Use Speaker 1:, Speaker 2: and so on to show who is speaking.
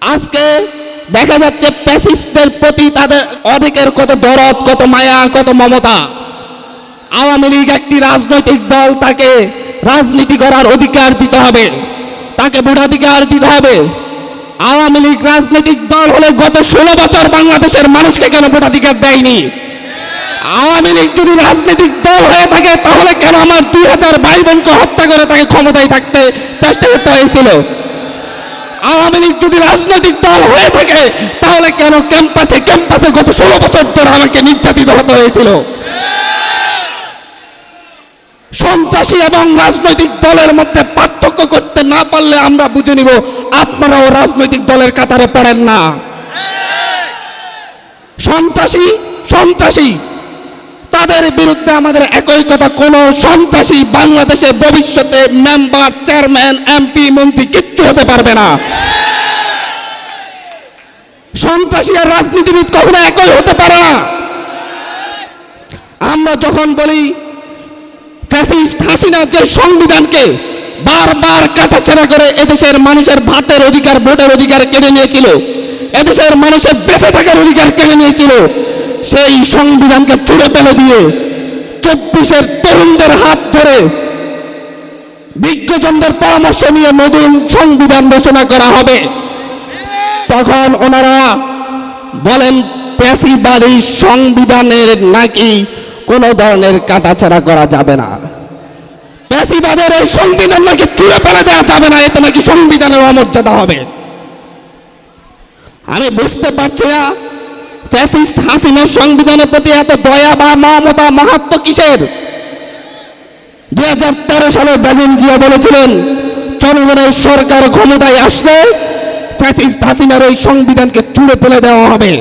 Speaker 1: আজকে দেখা যাচ্ছে প্যাসিস্টদের প্রতি তাদের অনেকের কত দরদ, কত মায়া, কত মমতা। আওয়ামী লীগ একটি রাজনৈতিক দল, তাকে রাজনীতি করার অধিকার দিতে হবে। তাকে ভোটাধিকার দিতে হবে। আওয়ামী লীগ রাজনৈতিক দল হলে গত ষোলো বছর বাংলাদেশের মানুষকে কেন ভোটাধিকার দেয়নি? আওয়ামী লীগ যদি রাজনৈতিক দল হয়ে থাকে, তাহলে কেন আমার দুই হাজার ভাই বোনকে হত্যা করে তাকে ক্ষমতায় থাকতে চেষ্টা করতে হয়েছিল? আওয়ামী লীগ যদি রাজনৈতিক দল হয়ে থাকে, তাহলে কেন ক্যাম্পাসে ক্যাম্পাসে গত ষোলো বছর ধরে আমাকে নির্যাতিত হতে হয়েছিল? সন্ত্রাসী এবং রাজনৈতিক দলের মধ্যে পার্থক্য করতে না পারলে আমরা বুঝে নিব, আপনারাও রাজনৈতিক দলের কাতারে পড়েন না। সন্ত্রাসী সন্ত্রাসী, তাদের বিরুদ্ধে আমাদের একই কথা, কোন সন্ত্রাসী বাংলাদেশে ভবিষ্যতে মেম্বার চেয়ারম্যান এমপি মন্ত্রী হতে পারবে না। সন্ত্রাসী আর রাজনীতিবিদ কখনো একই হতে পারে না। আমরা যখন বলি, ফ্যাসিস্ট হাসিনা যে সংবিধানকে বারবার কাটাছেড়া করে এদেশের মানুষের ভাতের অধিকার, ভোটের অধিকার কেড়ে নিয়েছিল, এদেশের মানুষের বেঁচে থাকার অধিকার কেড়ে নিয়েছিল, সেই সংবিধানকে ছুড়ে ফেলে দিয়ে চব্বিশের তরুণদের হাত ধরে বিজ্ঞজনদের পরামর্শ নিয়ে নতুন সংবিধান রচনা করা হবে। তখন ওনারা বলেন, প্যাসিবাদী সংবিধানের নাকি কোনো ধরনের কাটাছাড়া করা যাবে না। প্যাসিবাদের এই সংবিধান নাকি চুড়ে ফেলে দেওয়া যাবে না, এতে নাকি সংবিধানের অমর্যাদা হবে। আমি বুঝতে পারছি না, ফ্যাসিস্ট হাসিনার সংবিধানের প্রতি এত দয়া বা মমতা মাহাত্ম কিসের? দুই হাজার তেরো সালে বেলুন জিয়া বলেছিলেন, জনগণের সরকার ক্ষমতায় আসলে ফ্যাসিস্ট হাসিনার ওই সংবিধানকে চুড়ে ফেলে দেওয়া হবে।